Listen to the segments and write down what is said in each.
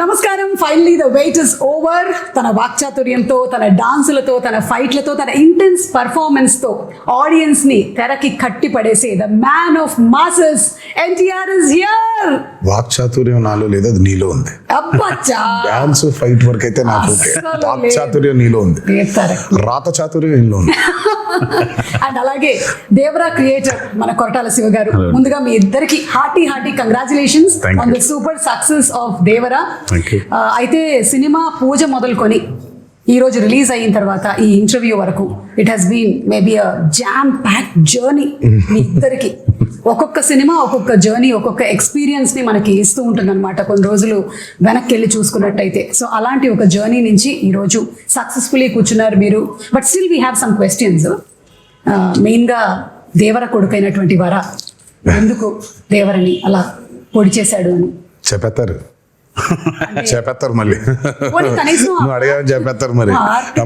నమస్కారం. Finally the wait is over తన వాక్చాతుర్యంతో తన డాన్సులతో తన ఫైట్లతో తన ఇంటెన్స్ పర్ఫార్మెన్స్తో ఆడియన్స్ని తెరకి కట్టి పడేసే the man of masses NTR is here walk చాతుర్యం నాలో లేదు అది నీలో ఉంది? డాన్స్ ఫైట్ వరకు అయితే నాకు ఓకే అస్సలు వాక్ లేదు. చాతుర్యం నీలో ఉంది. రాత చాతుర్యం నీలో ఉంది. అండ్ అలాగే దేవరా క్రియేటర్ మన కొరటాల శివ గారు. ముందుగా మీ ఇద్దరికి hearty hearty congratulations on. The super success of Devara. అయితే సినిమా పూజ మొదలుకొని ఈ రోజు రిలీజ్ అయిన తర్వాత ఈ ఇంటర్వ్యూ వరకు it has been maybe a jam pack journey మీ ఇద్దరికి. ఒక్కొక్క సినిమా ఒక్కొక్క జర్నీ ఒక్కొక్క ఎక్స్పీరియన్స్ని మనకి ఇస్తూ ఉంటుంది అనమాట కొన్ని రోజులు వెనక్కి వెళ్ళి చూసుకున్నట్టయితే. సో అలాంటి ఒక జర్నీ నుంచి ఈ రోజు సక్సెస్ఫుల్లీ కూర్చున్నారు మీరు. But still we have some questions మెయిన్గా దేవర కొడుకైనటువంటి వర ఎందుకు దేవరని అలా పొడి చేశాడు అని? చెప్పేస్తారు చెప్పేస్తారు మళ్ళీ. నువ్వు అడిగావని చెప్పేస్తారు మరి.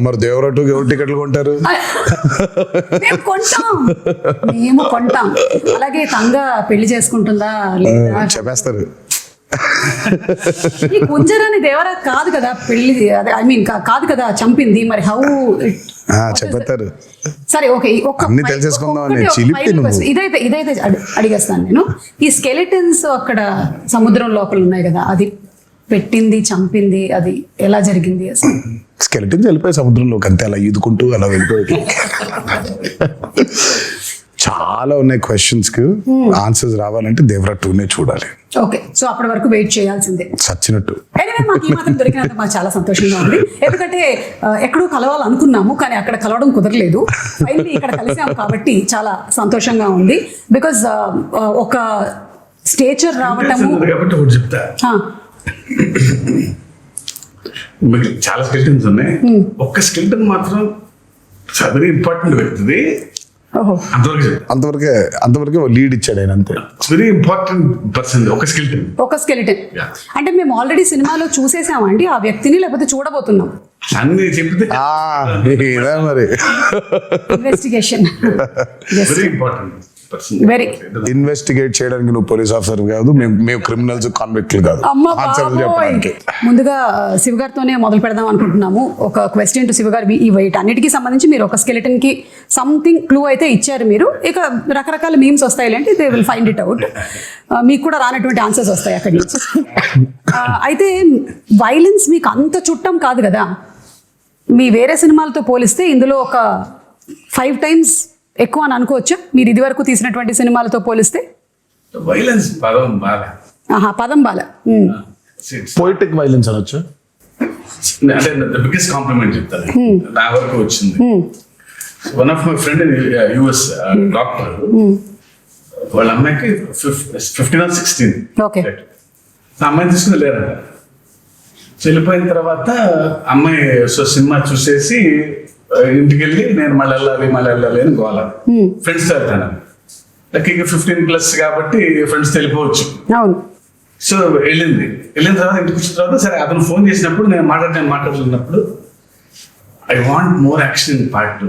మరి దేవరటు ఎవరు టికెట్లు కొంటారు? మేము కొంటాం. అలాగే తంగ పెళ్ళి చేసుకుంటుందా లేదా? చెప్పేస్తారు. ఈ కుంజరాని దేవరా కాదు కదా పెళ్ళి అదే ఐ మీన్ కాదు కదా చంపింది మరి హౌ ఆ, చెప్పేస్తారు. సరే ఓకే అన్ని తెలిసేసుకుందాం. ఇదైతే ఇదైతే అడి- అడిగేస్తాను నేను. ఈ స్కెలిటన్స్ అక్కడ సముద్రం లోపల ఉన్నాయి కదా అది పెట్టింది చంపింది అది ఎలా జరిగింది అసలు? స్కెలిటన్స్ వెళ్ళిపోయి సముద్రంలోకి అంతే అలా ఈదుకుంటూ అలా వెళ్ళిపోయి చాలా ఉన్నాయి క్వశ్చన్స్కి ఆన్సర్స్ రావాలంటే దేవరా టూనే చూడాలి. ఓకే సో అప్పటి వరకు వెయిట్ చేయాల్సిందే. చచ్చినట్టు. ఎనివే మాకు ఈ మాత్రం దొరికినందుకు మాకు చాలా సంతోషంగా ఉంది. ఎందుకంటే ఎక్కడో కలవాలనుకున్నాము కానీ అక్కడ కలవడం కుదరలేదు. ఫైనలీ ఇక్కడ కలిసాము కాబట్టి చాలా సంతోషంగా ఉంది. బికాజ్ ఒక స్టేచర్ రావటము ఉంది కాబట్టి ఒకటి చెప్తా. ఆ, మీకు చాలా స్కెల్టన్స్ ఉన్నాయి. ఒక్క స్కెల్టన్ మాత్రం వెరీ ఇంపార్టెంట్ వ్యక్తిది. ఓహో. అంతవరకు అంతవరకే అంతవరకే లీడ్ ఇచ్చాడు ఆయన అంతే. వెరీ ఇంపార్టెంట్ పర్సన్ ఒక స్కెల్టన్ ఒక స్కెలిటన్. అంటే మేము ఆల్రెడీ సినిమాలో చూసేసామండి ఆ వ్యక్తిని లేకపోతే చూడబోతున్నాం. అన్ని చెప్తే మరి. Investigation very important Very. Investigate చేయడానికి నువ్వు పోలీస్ ఆఫీసర్ కాదు మేము మేము క్రిమినల్స్ కాన్విక్ట్లు కాదు. ముందుగా శివ గారితోనే మొదలు పెడదాం అనుకుంటున్నాము. ఒక క్వశ్చన్ టు శివ గారు ఈ వెయిట్ అన్నిటికీ సంబంధించి మీరు ఒక skeleton కి సంథింగ్ క్లూ అయితే ఇచ్చారు మీరు. ఇక రకరకాల మీమ్స్ వస్తాయి అంటే they will find it out మీకు కూడా రానటువంటి ఆన్సర్స్ వస్తాయి అక్కడి నుంచి. అయితే వైలెన్స్ మీకు అంత చుట్టం కాదు కదా. మీ వేరే సినిమాలతో పోలిస్తే ఇందులో ఒక ఫైవ్ టైమ్స్ ఎక్కువ అని అనుకోవచ్చా? మీరు ఇదివరకు తీసినటువంటి సినిమాలతో పోలిస్తే? వైలెన్స్ పదం బాగా ఆహా పదం బాల. పోయిటిక్ వైలెన్స్ అనొచ్చు? అంటే బిగ్గెస్ట్ కాంప్లిమెంట్ చెప్తాను. నా వరకు వచ్చింది. One of my friend US doctor వాళ్ళ అమ్మాయికి ఫిఫ్టీన్ ఆర్ సిక్స్టీన్ అమ్మాయిని తీసుకుని లేరంట వెళ్ళిపోయిన తర్వాత అమ్మాయి సో సినిమా చూసేసి ఇంటికి వెళ్ళి నేను మళ్ళీ వెళ్ళాలి మళ్ళీ వెళ్ళాలి అని గోల. ఫ్రెండ్స్ వెళ్తాను లక్కీగా ఫిఫ్టీన్ ప్లస్ కాబట్టి ఫ్రెండ్స్ వెళ్ళిపోవచ్చు అవును. సో వెళ్ళింది. వెళ్ళిన తర్వాత ఇంటికి వచ్చిన తర్వాత సరే అతను ఫోన్ చేసినప్పుడు నేను మాట్లాడిన మాట్లాడుతున్నప్పుడు I want more action in part two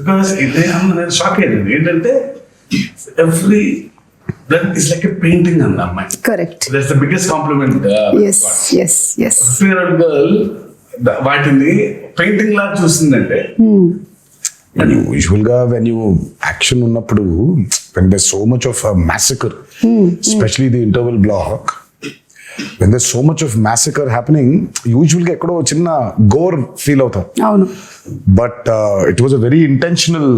because నేను షాక్ అయ్యాను ఏంటంటే every that is like a painting అంద అమ్మాయి. Correct that's the biggest compliment yes yes yes girl వాటిని పెయింటింగ్ లా చూసిందంటే యూజువల్గా వెన్ యూ యాక్షన్ ఉన్నప్పుడు when they so much of massacre especially the interval block when they so much of massacre happening యూజువల్గా ఎక్కడో చిన్న గోర్ ఫీల్ అవుతాం. అవును. But it was a very intentional.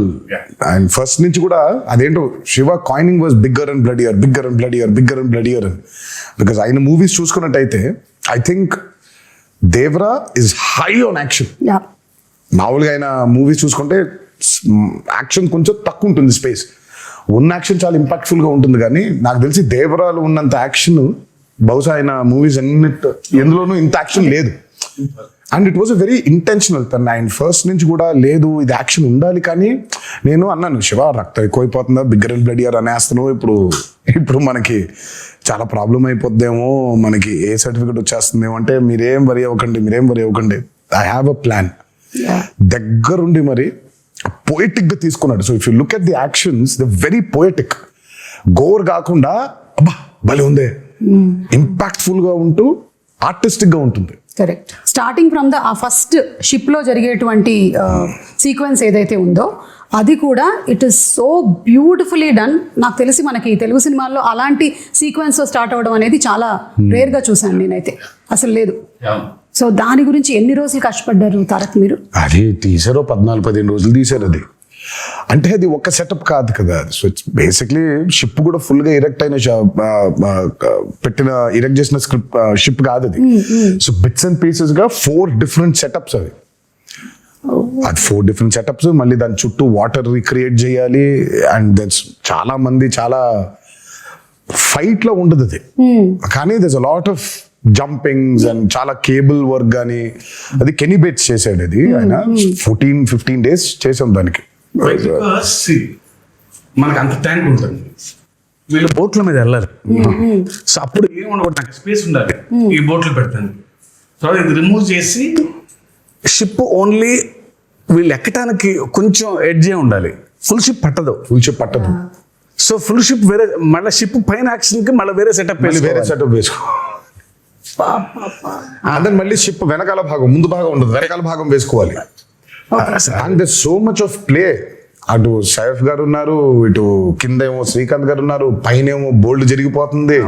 And first నుంచి కూడా అదేంటో Siva coining was bigger and bloodier bigger and bloodier bigger and bloodier because ఆయన movies చూసుకున్నట్టయితే I think Devara is high on action మామూలుగా ఆయన movies చూసుకుంటే యాక్షన్ కొంచెం తక్కువ ఉంటుంది స్పేస్ ఉన్న యాక్షన్ చాలా ఇంపాక్ట్ఫుల్గా ఉంటుంది కానీ నాకు తెలిసి దేవరాలు ఉన్నంత యాక్షన్ బహుశా ఆయన మూవీస్ అన్నిట్ ఎందులోనూ ఇంత యాక్షన్ లేదు. And it was a very intentional తన. ఆయన ఫస్ట్ నుంచి కూడా లేదు ఇది యాక్షన్ ఉండాలి కానీ నేను అన్నాను శివ రక్తం ఎక్కువైపోతుందా? బిగ్గర్ అండ్ బ్లడ్ ఇయర్ అనేస్తున్నావు. ఇప్పుడు ఇప్పుడు మనకి చాలా ప్రాబ్లం అయిపోద్దేమో. మనకి ఏ సర్టిఫికేట్ వచ్చేస్తుందేమో అంటే మీరేం వరి అవ్వకండి మీరేం వరి అవ్వకండి. ఐ హ్యావ్ అ ప్లాన్ దగ్గరుండి మరి పోయిటిక్గా తీసుకున్నాడు. So if you look at the actions the very poetic gore కాకుండా అబ్బా భలే ఉందే. ఇంపాక్ట్ఫుల్గా ఉంటూ ఆర్టిస్టిక్గా ఉంటుంది correct starting from the uh first షిప్లో జరిగేటువంటి సీక్వెన్స్ ఏదైతే ఉందో అది కూడా it is so beautifully done నాకు తెలిసి మనకి తెలుగు సినిమాల్లో అలాంటి సీక్వెన్స్ స్టార్ట్ అవ్వడం అనేది చాలా రేర్గా చూసాను నేనైతే. అసలు లేదు. సో దాని గురించి ఎన్ని రోజులు కష్టపడ్డారు తారక్ మీరు? అది తీసారో పద్నాలుగు పదిహేను రోజులు తీసారు అది. అంటే అది ఒక సెటప్ కాదు కదా. సో ఇట్స్ బేసిక్లీ షిప్ కూడా ఫుల్గా ఇరెక్ట్ అయిన పెట్టిన ఇరెక్ట్ చేసిన స్క్రిప్ట్ షిప్ కాదు అది. సో బిట్స్ అండ్ పీసెస్గా ఫోర్ డిఫరెంట్ సెటప్స్ అవి. అది ఫోర్ డిఫరెంట్ సెటప్స్ మళ్ళీ దాని చుట్టూ వాటర్ రిక్రియేట్ చేయాలి అండ్ దట్స్ చాలా మంది చాలా ఫైట్లో ఉండదు అది. కానీ thus a lot of jumpings and చాలా కేబుల్ వర్క్ కానీ అది కెనీ బేట్స్ చేసాడు అది ఆయన. ఫోర్టీన్ ఫిఫ్టీన్ డేస్ చేసాం దానికి. మనకు అంత ట్యాంక్ ఉంటుంది. వీళ్ళు బోట్ల మీద వెళ్ళారు. సో అప్పుడు ఏం ఉండకూడదు నాకు స్పేస్ ఉండాలి. ఈ బోట్లు పెడతాను. తర్వాత ఇది రిమూవ్ చేసి షిప్ ఓన్లీ వీళ్ళు ఎక్కడానికి కొంచెం ఎడ్జే ఉండాలి. ఫుల్ షిప్ పట్టదు. ఫుల్ షిప్ పట్టదు. సో ఫుల్ షిప్ వేరే మళ్ళీ షిప్ పైన యాక్షన్కి మళ్ళీ వేరే సెటప్ వేరే సెటప్ వేసుకో. అంటే మళ్ళీ షిప్ వెనకాల భాగం ముందు భాగం ఉండదు వెనకాల భాగం వేసుకోవాలి. And the so much of play అటు సైఫ్ గారు ఉన్నారు ఇటు కింద ఏమో శ్రీకాంత్ గారు ఉన్నారు పైన ఏమో బోల్డ్ జరిగిపోతుంది.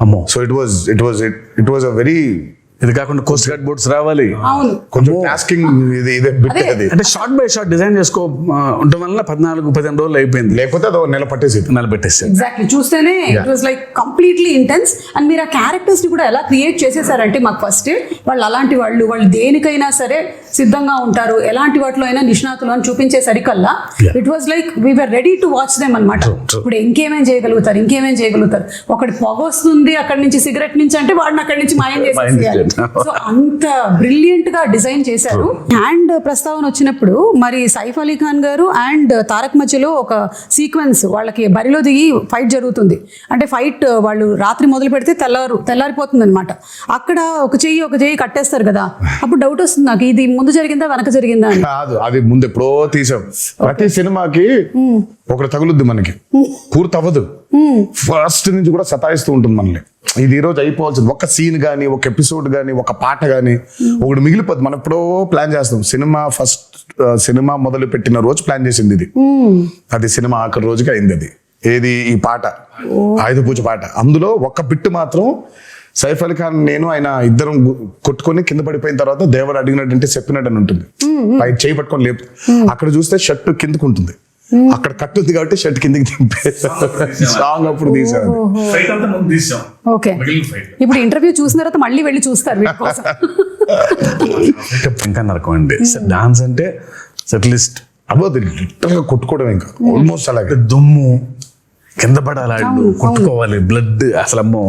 అమ్మో. So it was it was it was a very ఇది కాకుండా కోస్ట్ గార్డ్ బోట్స్ రావాలి. అవును. కొంచెం టాస్కింగ్ ఇది ఇదే బిట్ అదే. అది. అంటే షార్ట్ బై షార్ట్ డిజైన్ చేసుకో ఆ, ఉండటం వల్ల పద్నాలుగు పదిహేను రోజులు అయిపోయింది. లేకపోతే అది నెల పట్టేసేది. నిలబెట్టేసారు ఎగ్జాక్ట్లీ చూస్తేనే it was like completely intense and మీరు ఆ క్యారెక్టర్స్ని కూడా ఎలా క్రియేట్ చేసేసారంటే మాకు ఫస్ట్ వాళ్ళు అలాంటి వాళ్ళు వాళ్ళు దేనికైనా సరే సిద్ధంగా ఉంటారు. ఎలాంటి వాటిలో అయినా నిష్ణాతులు అని చూపించేసరికల్లా. It was like we're ready to watch them అనమాట. ఇప్పుడు ఇంకేమేం చేయగలుగుతారు ఇంకేమేం చేయగలుగుతారు? ఒకటి పొగ వస్తుంది అక్కడి నుంచి సిగరెట్ నుంచి అంటే వాడిని అక్కడి నుంచి మాయం చేసేయాలి. సో అంత బ్రిలియంట్గా డిజైన్ చేశారు. అండ్ ప్రస్తావన వచ్చినప్పుడు మరి సైఫ్ అలీ ఖాన్ గారు అండ్ తారక్ మధ్యలో ఒక సీక్వెన్స్ వాళ్ళకి బరిలో దిగి ఫైట్ జరుగుతుంది. అంటే ఫైట్ వాళ్ళు రాత్రి మొదలు పెడితే తెల్లారు తెల్లారిపోతుంది అనమాట అక్కడ ఒక చెయ్యి ఒక చెయ్యి కట్టేస్తారు కదా. అప్పుడు డౌట్ వస్తుంది నాకు. ఇది ముందు జరిగిందా వెనక జరిగిందా కాదు అది ముందు ఎప్పుడో తీసాం. ప్రతి సినిమాకి ఒకటి తగులుద్ది మనకి. పూర్తి అవ్వదు ఫస్ట్ నుంచి కూడా సతాయిస్తూ ఉంటుంది మనల్ని. ఇది ఈరోజు అయిపోవాల్సింది. ఒక సీన్ కానీ ఒక ఎపిసోడ్ కానీ ఒక పాట కానీ ఒకటి మిగిలిపోద్ది. మనం ఎప్పుడో ప్లాన్ చేస్తాం. సినిమా ఫస్ట్ సినిమా మొదలు పెట్టిన రోజు ప్లాన్ చేసింది ఇది. అది సినిమా ఆఖరి రోజుకి అయింది అది. ఏది? ఈ పాట. ఆయుధ పూజ పాట. అందులో ఒక బిట్టు మాత్రం సైఫ్ అలీ ఖాన్ నేను ఆయన ఇద్దరం కొట్టుకొని కింద పడిపోయిన తర్వాత దేవుడు అడిగినట్టు అంటే చెప్పినట్టు అని ఉంటుంది. పై చేయి పట్టుకొని లేపు. అక్కడ చూస్తే షర్ట్ కిందకు ఉంటుంది. అక్కడ కట్టుంది కాబట్టి షర్ట్ కిందకి దింపేసారు సాంగ్ అప్పుడు తీసారు ఫైట్ అంతా ముందు తీసాం ఓకే. ఇప్పుడు ఇంటర్వ్యూ చూసిన తర్వాత మళ్ళీ వెళ్ళి చూస్తారు ఇంకా నరకం అండి. డాన్స్ అంటే సెటిలిస్ట్ అబ్బో అది లిటరల్గా కొట్టుకోవడం ఇంకా ఆల్మోస్ట్ అలాగే. దుమ్ము కింద పడాలి కొట్టుకోవాలి. బ్లడ్ అసలు అమ్మో.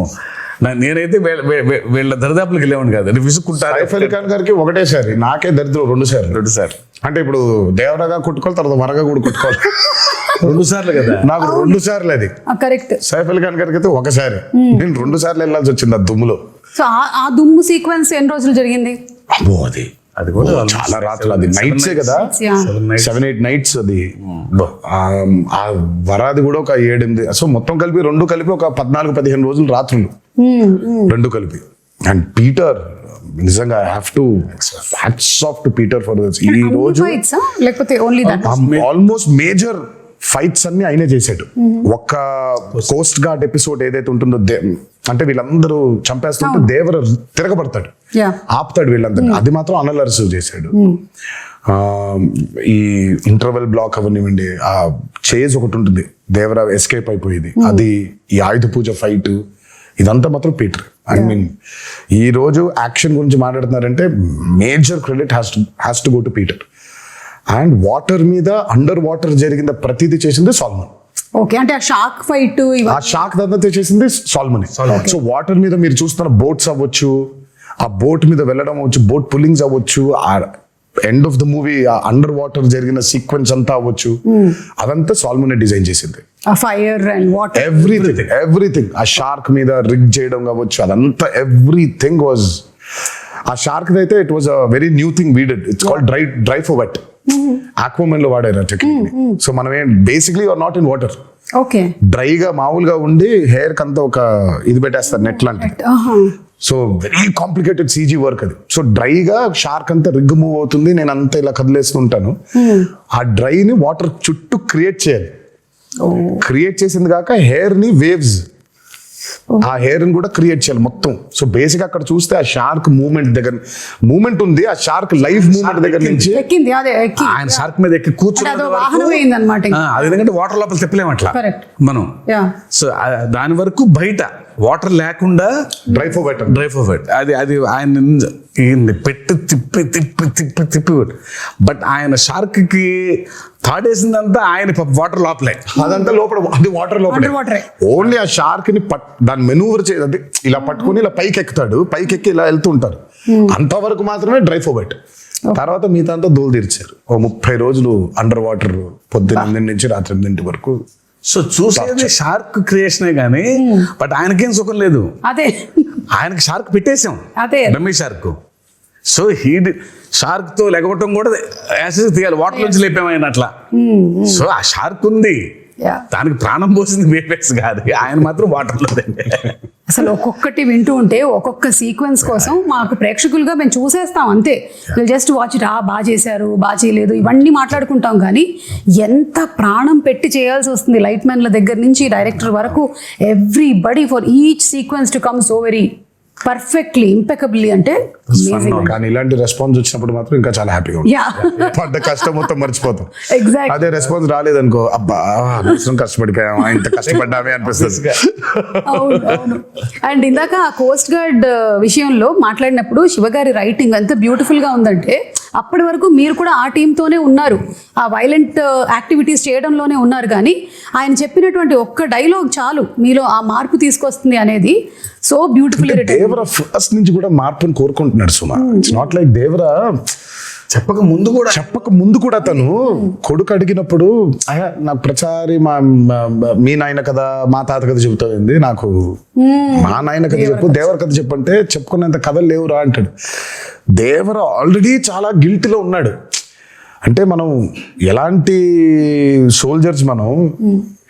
నేనైతే వీళ్ళ- వీ- వీ- వీళ్ళ దరిదాపులకు వెళ్ళేవాడు కాదు. అంటే విసుక్కుంటారు. సైఫ్ అలీ ఖాన్ గారికి ఒకటేసారి నాకే దరిద్రం రెండు సార్లు రెండు సార్ అంటే ఇప్పుడు దేవరాగా కొట్టుకోవాలి తర్వాత వరగా కూడా కొట్టుకోవాలి. రెండు సార్లు కదా? నాకు రెండు సార్లు అది. కరెక్ట్. సైఫ్ అలీ ఖాన్ గారికి అయితే ఒకసారి నేను రెండు సార్లు వెళ్ళాల్సి వచ్చింది ఆ దుమ్ములో. సో ఆ దుమ్ము సీక్వెన్స్ ఎన్ని రోజులు జరిగింది? అబ్బో అది. అది కూడా చాలా రాత్రులు. అది నైట్సే కదా. సెవెన్ ఎయిట్ నైట్స్ అది. ఆ, ఆ వరాది కూడా ఒక ఏడెనిమిది. సో మొత్తం కలిపి రెండు కలిపి ఒక పద్నాలుగు పదిహేను రోజులు రాత్రులు. రెండు కలిపి. అండ్ పీటర్ నిజంగా have to hats off to Peter for this ఈ రోజు లేకపోతే only that almost major fights అన్ని ఆయనే చేశాడు. ఒక్క కోస్ట్ గార్డ్ ఎపిసోడ్ ఏదైతే ఉంటుందో అంటే వీళ్ళందరూ చంపేస్తుంటే దేవర తిరగబడతాడు. ఆపుతాడు వీళ్ళందరినీ. అది మాత్రం అనలర్స్ చేశాడు. ఆ, ఈ ఇంటర్వెల్ బ్లాక్ అవనివ్వండి ఆ చేజ్ ఒకటి ఉంటుంది. దేవరా ఎస్కేప్ అయిపోయేది. అది ఈ ఆయుధ పూజ ఫైట్ ఇదంతా మాత్రం పీటర్ ఐ మీన్ ఈ రోజు యాక్షన్ గురించి మాట్లాడుతున్నారంటే major credit has to has to go to Peter. And water మీద అండర్ వాటర్ జరిగిన ప్రతిదీ చేసింది సాల్మన్. ఓకే అంటే ఆ షాక్ ఫైట్ ఆ షాక్ దంతా చేసింది సాల్మన్. సో వాటర్ మీద మీరు చూస్తున్న బోట్స్ అవ్వచ్చు ఆ బోట్ మీద వెళ్ళడం అవ్వచ్చు బోట్ పుల్లింగ్స్ అవ్వచ్చు ఆ ఎండ్ ఆఫ్ ద మూవీ ఆ అండర్ వాటర్ జరిగిన సీక్వెన్స్ అంతా అవ్వచ్చు అదంతా సాల్మన్ డిజైన్ చేసింది. Fire and water everything everything ఆ షార్క్ మీద రిగ్ చేయడం కావచ్చు అదంతా ఎవ్రీథింగ్ వాజ్ ఆ షార్క్ అయితే it was a very new thing we did it's called dry dry for wet ఆక్వామెన్లో వాడారు టెక్నిక్ సో మనం ఏం basically are not in water okay డ్రైగా మామూలుగా ఉండి హెయిర్ కంతా ఒక ఇది పెట్టేస్తారు నెట్ లాంటిది. So very complicated CG work అది. సో డ్రైగా షార్క్ అంతా రిగ్ మూవ్ అవుతుంది నేను అంతా ఇలా కదిలేస్తుంటాను ఆ డ్రైని వాటర్ చుట్టూ క్రియేట్ చేయాలి. క్రియేట్ చేసింది కాక హెయిర్ని వేవ్స్ ఆ హెయిర్ని కూడా క్రియేట్ చేయాలి మొత్తం. సో బేసిక్ అక్కడ చూస్తే ఆ షార్క్ మూమెంట్ దగ్గర మూమెంట్ ఉంది ఆ షార్క్ లైఫ్ మూమెంట్ దగ్గర నుంచి ఆయన షార్క్ మీద ఎక్కి అంటే అదో ఎందుకంటే వాటర్ లోపల తిప్పలేము అట్లా. మనం. సో దాని వరకు బయట వాటర్ లేకుండా dry for better dry for అది అది ఆయన ఈయన్ని పెట్టి తిప్పి తిప్పి తిప్పి తిప్పి బట్ ఆయన షార్క్కి తాడేసిందంతా ఆయన వాటర్ లోపలే. అదంతా లోపల అది వాటర్ లోపల. ఓన్లీ ఆ షార్క్ని పట్ దాన్ని మెనూవర్ చే అది ఇలా పట్టుకొని ఇలా పైకి ఎక్కుతాడు. పైకి ఎక్కి ఇలా వెళ్తుంటారు అంతవరకు మాత్రమే డ్రై ఫోబెట్ తర్వాత మిగతా అంతా దూలు తీర్చారు. ఓ ముప్పై రోజులు అండర్ వాటర్ పొద్దున్న ఎనిమిది నుంచి రాత్రి ఎనిమిదింటి వరకు సో చూసేది షార్క్ క్రియేషనే గానీ బట్ ఆయనకేం సుఖం లేదు. అదే. ఆయనకి షార్క్ పెట్టేశాం. అదే. డమ్మీ షార్క్ సో హీ షార్క్తో లెగవటం కూడా యాసిడ్ తీయాలి. వాటర్ నుంచి లేపాము ఆయన అట్లా. సో ఆ షార్క్ ఉంది. దానికి ప్రాణం పోసింది వేపేస్ కాదు. ఆయన మాత్రం వాటర్లో అసలు ఒక్కొక్కటి వింటూ ఉంటే ఒక్కొక్క సీక్వెన్స్ కోసం మాకు ప్రేక్షకులుగా మేము చూసేస్తాం అంతే. జస్ట్ వాచ్ ఇట్ ఆ బాగా చేశారు బాగా చేయలేదు ఇవన్నీ మాట్లాడుకుంటాం కానీ ఎంత ప్రాణం పెట్టి చేయాల్సి వస్తుంది లైట్ మ్యాన్ల దగ్గర నుంచి డైరెక్టర్ వరకు. Everybody for each sequence to come so very perfectly impeccably అంటే. కానీ ఇలాంటి రెస్పాన్స్ వచ్చినప్పుడు మాత్రం ఇంకా చాలా హ్యాపీగా యా పడ్డ కష్టం మొత్తం మర్చిపోతాం. Exactly. అదే రెస్పాన్స్ రాలేదనుకో అబ్బా కష్టపడిపోయామా ఇంత కష్టపడ్డామే అనిపిస్తుంది. అవును అవును అండ్ ఇందాక ఆ కోస్ట్ గార్డ్ విషయంలో మాట్లాడినప్పుడు శివగారి రైటింగ్ ఎంత బ్యూటిఫుల్గా ఉందంటే అప్పటి వరకు మీరు కూడా ఆ టీంతోనే ఉన్నారు. ఆ వైలెంట్ యాక్టివిటీస్ చేయడంలోనే ఉన్నారు కానీ ఆయన చెప్పినటువంటి ఒక్క డైలాగ్ చాలు. మీలో ఆ మార్పు తీసుకొస్తుంది అనేది సో బ్యూటిఫుల్ దేవర ఫస్ట్ నుంచి కూడా మార్పుని కోరుకుంటున్నాడు సుమా. ఇట్స్ నాట్ లైక్ దేవరా చెప్పక ముందు కూడా. చెప్పక ముందు కూడా తను కొడుకు అడిగినప్పుడు "అయ్యా, నాకు ప్రచారి మా మా- నాయన కథ మా తాత కథ చెబుతుంది నాకు? మా నాయన కథ చెప్పు దేవర కథ చెప్పు అంటే చెప్పుకునేంత కథలు లేవురా అంటాడు. దేవర ఆల్రెడీ చాలా గిల్టీలో ఉన్నాడు. అంటే మనం ఎలాంటి సోల్జర్స్ మనం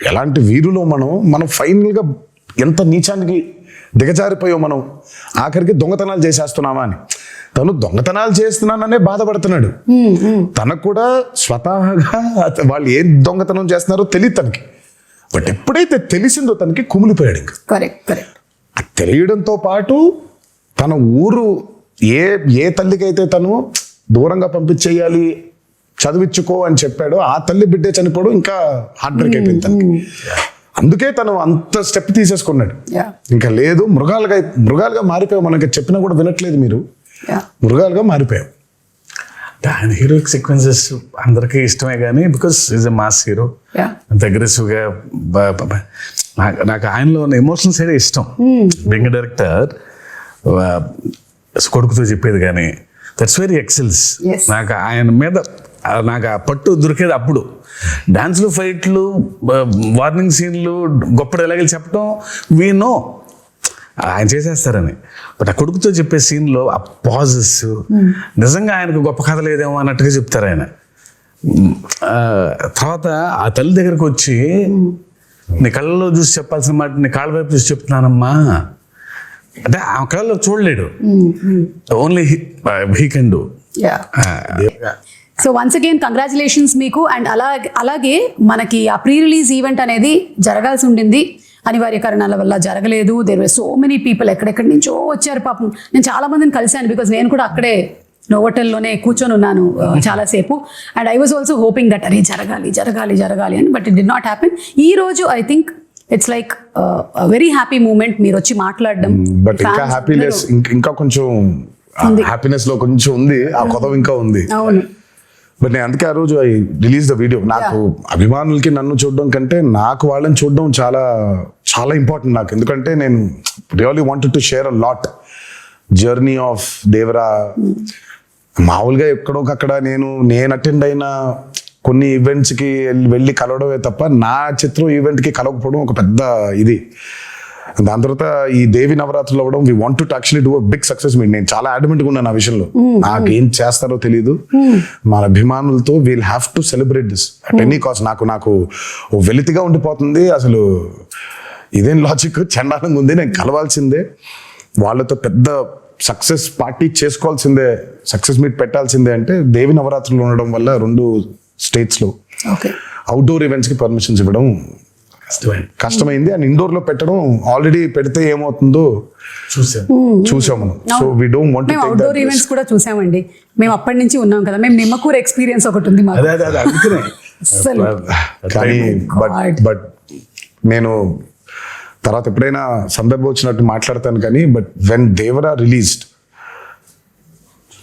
ఎలాంటి వీరులో మనం మనం ఫైనల్గా ఎంత నీచానికి దిగజారిపోయో మనం ఆఖరికి దొంగతనాలు చేసేస్తున్నామా అని. తను దొంగతనాలు చేస్తున్నాననే బాధపడుతున్నాడు. తనకు కూడా స్వతహాగా వాళ్ళు ఏం దొంగతనం చేస్తున్నారో తెలియదు తనకి. బట్ ఎప్పుడైతే తెలిసిందో తనకి కుమిలిపోయాడు ఇంకా. Correct correct. ఆ తెలియడంతో పాటు తన ఊరు ఏ ఏ తల్లికైతే తను దూరంగా పంపించేయాలి చదివించుకో అని చెప్పాడో ఆ తల్లి బిడ్డే చనిపోవడం ఇంకా హార్ట్ బ్రేక్ అయిపోయింది తనకి. అందుకే తను అంత స్టెప్ తీసేసుకున్నాడు. ఇంకా లేదు మృగాలుగా మృగాలుగా మారిపోయాం మనకి చెప్పినా కూడా వినట్లేదు మీరు. మృగాలుగా మారిపోయాం ఆయన హీరోయిక్ సీక్వెన్సెస్ అందరికీ ఇష్టమే కానీ because is a mass hero yeah అంత అగ్రెసివ్గా నాకు నాకు ఆయనలో ఉన్న ఎమోషనల్ సైడ్ ఇష్టం. బెంగ డైరెక్టర్ కొడుకుతో చెప్పేది కానీ దట్స్ వెరీ ఎక్సెల్స్. నాకు ఆయన మీద నాకు ఆ పట్టు దొరికేది అప్పుడు. డాన్స్లు ఫైట్లు వార్నింగ్ సీన్లు గొప్ప డైలాగులు చెప్పడం వీ నో ఆయన చేసేస్తారని. బట్ ఆ కొడుకుతో చెప్పే సీన్లో ఆ పాజెస్ నిజంగా ఆయనకు గొప్ప కథ లేదేమో అన్నట్టుగా చెప్తారు ఆయన. తర్వాత ఆ తల్లి దగ్గరకు వచ్చి నీ కళ్ళలో చూసి చెప్పాల్సిన మాట నీ కాళ్ళ వైపు చూసి చెప్తున్నానమ్మా. అంటే ఆ కళ్ళలో చూడలేడు. Only he can do yeah so once again congratulations మీకు. అండ్ అలాగే అలాగే మనకి ఆ ప్రీ రిలీజ్ ఈవెంట్ అనేది జరగాల్సి ఉండింది. అనివార్య కారణాల వల్ల జరగలేదు. There were so many people ఎక్కడెక్కడి నుంచో వచ్చారు పాపం. నేను చాలా మందిని కలిశాను బికాజ్ నేను కూడా అక్కడే నోవోటెల్లోనే కూర్చొని ఉన్నాను uh, చాలాసేపు. And I was also hoping that అరే జరగాలి జరగాలి జరగాలి అని but it did not happen ఈ రోజు I think it's like very happy moment మీరు వచ్చి మాట్లాడడం. బట్ ఇంకా Fans హ్యాపీనెస్ ఇంకా కొంచెం హ్యాపీనెస్లో కొంచెం ఉంది ఆ కొదవ ఇంకా ఉంది. అవును. బట్ నేను అందుకే ఆ రోజు ఐ రిలీజ్ ద వీడియో నాకు అభిమానులకి నన్ను చూడడం కంటే నాకు వాళ్ళని చూడడం చాలా చాలా ఇంపార్టెంట్ నాకు. ఎందుకంటే నేను really wanted to share a lot journey of Devara మామూలుగా ఎక్కడోకక్కడ నేను నేను అటెండ్ అయిన కొన్ని ఈవెంట్స్కి వెళ్ళి- కలవడమే తప్ప నా చిత్రం ఈవెంట్కి కలవకపోవడం ఒక పెద్ద ఇది. దాని తర్వాత ఈ దేవి నవరాత్రులు అవ్వడం we want to actually do big success meet నేను చాలా అడ్మెంట్గా ఉన్నాను ఆ విషయంలో. నాకు ఏం చేస్తారో తెలియదు మన అభిమానులతో we'll have to celebrate this at any cost నాకు నాకు వెలితిగా ఉండిపోతుంది. అసలు ఇదేం లాజిక్ చండాలంగా ఉంది. నేను కలవాల్సిందే. వాళ్ళతో పెద్ద సక్సెస్ పార్టీ చేసుకోవాల్సిందే. సక్సెస్ మీట్ పెట్టాల్సిందే అంటే దేవి నవరాత్రులు ఉండడం వల్ల రెండు స్టేట్స్లో. ఓకే అవుట్డోర్ ఈవెంట్స్కి పర్మిషన్స్ ఇవ్వడం కష్టమైంది కష్టమైంది. అండ్ ఇండోర్లో పెట్టడం ఆల్రెడీ పెడితే ఏమవుతుందో చూసాం. మనం. సో వి డోంట్ వాంట్ మేము అవుట్డోర్ ఈవెంట్స్ కూడా చూసామండి. మేము అప్పటి నుంచి ఉన్నాం కదా. మేము నిమ్మకూరు ఎక్స్పీరియన్స్ ఒకటి ఉంది మాకు. అదే అదే అదే. అందుకనే. అస్సలు. కానీ బట్. బట్ నేను తర్వాత ఎప్పుడైనా సందర్భం వచ్చినట్టు మాట్లాడతాను కానీ బట్ వెన్ దేవరా రిలీజ్డ్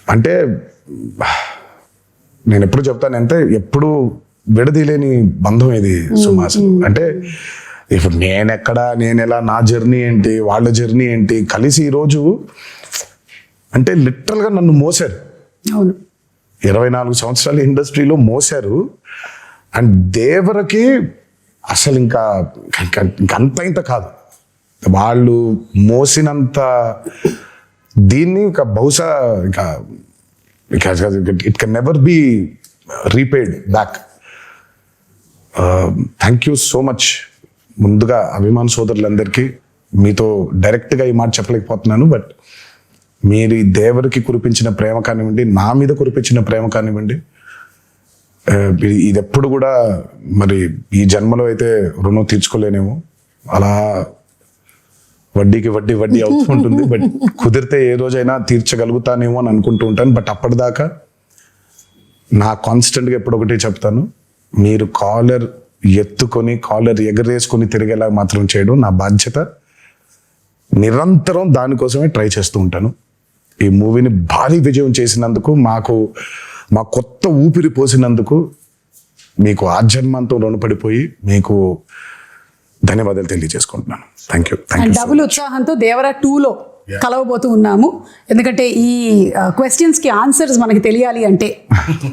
అంటే నేను ఎప్పుడు చెప్తాను అంటే ఎప్పుడు విడదీయలేని బంధం ఇది సుమాస్ అంటే ఇప్పుడు నేను ఎక్కడ నేను ఎలా నా జర్నీ ఏంటి వాళ్ళ జర్నీ ఏంటి కలిసి ఈరోజు అంటే లిటరల్గా నన్ను మోసారు. అవును. ఇరవై నాలుగు సంవత్సరాల ఇండస్ట్రీలో మోసారు. అండ్ దేవరకి అసలు ఇంకా ఇంకా ఇంకా అంత ఇంత కాదు. వాళ్ళు మోసినంత దీన్ని ఇంకా బహుశా ఇంకా it can never be repaid back thank you so much ముందుగా అభిమాన్ సోదరులందరికీ మీతో డైరెక్ట్గా ఈ మాట చెప్పలేకపోతున్నాను బట్ మీరు ఈ దేవరికి కురిపించిన ప్రేమ కానివ్వండి నా మీద కురిపించిన ప్రేమ కానివ్వండి uh, ఇది ఎప్పుడు కూడా మరి ఈ జన్మలో అయితే రుణం తీర్చుకోలేనేమో. అలా వడ్డీకి వడ్డీ వడ్డీ అవుతూ ఉంటుంది. బట్ కుదిరితే ఏ రోజైనా తీర్చగలుగుతానేమో అని అనుకుంటూ ఉంటాను. బట్ అప్పటిదాకా నా కాన్స్టెంట్గా ఎప్పుడు ఒకటి చెప్తాను. మీరు కాలర్ ఎత్తుకొని కాలర్ ఎగరేసుకొని తిరిగేలా మాత్రం చేయడం నా బాధ్యత. నిరంతరం దానికోసమే ట్రై చేస్తూ ఉంటాను. ఈ మూవీని భారీ విజయం చేసినందుకు మాకు మా కొత్త ఊపిరి పోసినందుకు మీకు ఆజన్మంతో రుణపడిపోయి మీకు ధన్యవాదాలు తెలియజేసుకుంటున్నాను. Thank you thank you double ఉత్సాహంతో దేవరా టూలో కలవబోతూ ఉన్నాము. ఎందుకంటే ఈ క్వశ్చన్స్కి ఆన్సర్స్ మనకి తెలియాలి అంటే.